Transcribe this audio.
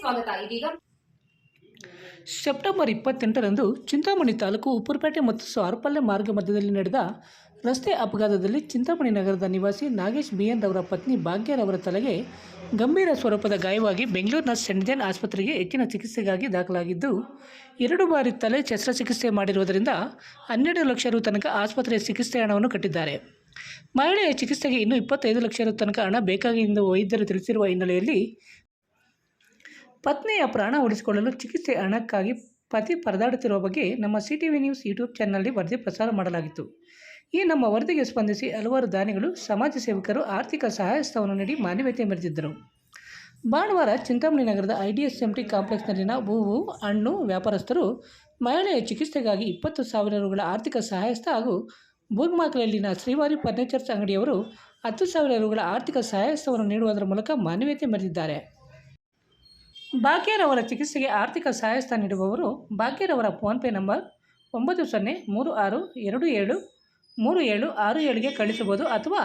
ಸ್ವಾಗತ. ಇದೀಗ ಸೆಪ್ಟೆಂಬರ್ ಇಪ್ಪತ್ತೆಂಟರಂದು ಚಿಂತಾಮಣಿ ತಾಲೂಕು ಉಪ್ಪುರಪೇಟೆ ಮತ್ತು ಸಾರ್ಪಲ್ಲೆ ಮಾರ್ಗ ಮಧ್ಯದಲ್ಲಿ ನಡೆದ ರಸ್ತೆ ಅಪಘಾತದಲ್ಲಿ ಚಿಂತಾಮಣಿ ನಗರದ ನಿವಾಸಿ ನಾಗೇಶ್ ಬಿಎನ್ ರವರ ಪತ್ನಿ ಭಾಗ್ಯರವರ ತಲೆಗೆ ಗಂಭೀರ ಸ್ವರೂಪದ ಗಾಯವಾಗಿ ಬೆಂಗಳೂರಿನ ಸೆಂಟ್ ಜಾನ್ ಆಸ್ಪತ್ರೆಗೆ ಹೆಚ್ಚಿನ ಚಿಕಿತ್ಸೆಗಾಗಿ ದಾಖಲಾಗಿದ್ದು, ಎರಡು ಬಾರಿ ತಲೆ ಶಸ್ತ್ರಚಿಕಿತ್ಸೆ ಮಾಡಿರುವುದರಿಂದ ಹನ್ನೆರಡು ಲಕ್ಷ ರು ತನಕ ಆಸ್ಪತ್ರೆಯ ಚಿಕಿತ್ಸೆ ಹಣವನ್ನು ಕಟ್ಟಿದ್ದಾರೆ. ಮಹಿಳೆಯ ಚಿಕಿತ್ಸೆಗೆ ಇನ್ನೂ ಇಪ್ಪತ್ತೈದು ಲಕ್ಷ ರು ತನಕ ಹಣ ಬೇಕಾಗಿ ಎಂದು ವೈದ್ಯರು ತಿಳಿಸಿರುವ ಹಿನ್ನೆಲೆಯಲ್ಲಿ ಪತ್ನಿಯ ಪ್ರಾಣ ಉಳಿಸಿಕೊಳ್ಳಲು ಚಿಕಿತ್ಸೆ ಹಣಕ್ಕಾಗಿ ಪತಿ ಪರದಾಡುತ್ತಿರುವ ಬಗ್ಗೆ ನಮ್ಮ C T V news YouTube ಚಾನಲ್ನಲ್ಲಿ ವರದಿ ಪ್ರಸಾರ ಮಾಡಲಾಗಿತ್ತು. ಈ ನಮ್ಮ ವರದಿಗೆ ಸ್ಪಂದಿಸಿ ಹಲವಾರು ದಾನಿಗಳು, ಸಮಾಜ ಸೇವಕರು ಆರ್ಥಿಕ ಸಹಾಯಸ್ಥವನ್ನು ನೀಡಿ ಮಾನವೀಯತೆ ಮೆರೆದಿದ್ದರು. ಭಾನುವಾರ ಚಿಂತಾಮಣಿ ನಗರದ I D S M T ಕಾಂಪ್ಲೆಕ್ಸ್ನಲ್ಲಿನ ಹೂವು ಹಣ್ಣು ವ್ಯಾಪಾರಸ್ಥರು ಮಹಿಳೆಯ ಚಿಕಿತ್ಸೆಗಾಗಿ ಇಪ್ಪತ್ತು ಸಾವಿರ ರುಗಳ ಆರ್ಥಿಕ ಸಹಾಯಸ್ಥ ಹಾಗೂ ಬೂರ್ಮಾಕ್ಲಲ್ಲಿನ ಶ್ರೀವಾರಿ ಫರ್ನಿಚರ್ಸ್ ಅಂಗಡಿಯವರು ಹತ್ತು ಸಾವಿರ ರುಗಳ ಆರ್ಥಿಕ ಸಹಾಯಸ್ಥವನ್ನು ನೀಡುವುದರ ಮೂಲಕ ಮಾನವೀಯತೆ ಮೆರೆದಿದ್ದಾರೆ. ಭಾಗ್ಯರವರ ಚಿಕಿತ್ಸೆಗೆ ಆರ್ಥಿಕ ಸಹಾಯಸ್ಥ ನೀಡುವವರು ಭಾಗ್ಯರವರ ಫೋನ್ಪೇ ನಂಬರ್ ಒಂಬತ್ತು ಸೊನ್ನೆ ಮೂರು ಆರು ಎರಡು ಏಳು ಮೂರು ಏಳು ಆರು ಏಳಿಗೆ ಕಳಿಸಬಹುದು ಅಥವಾ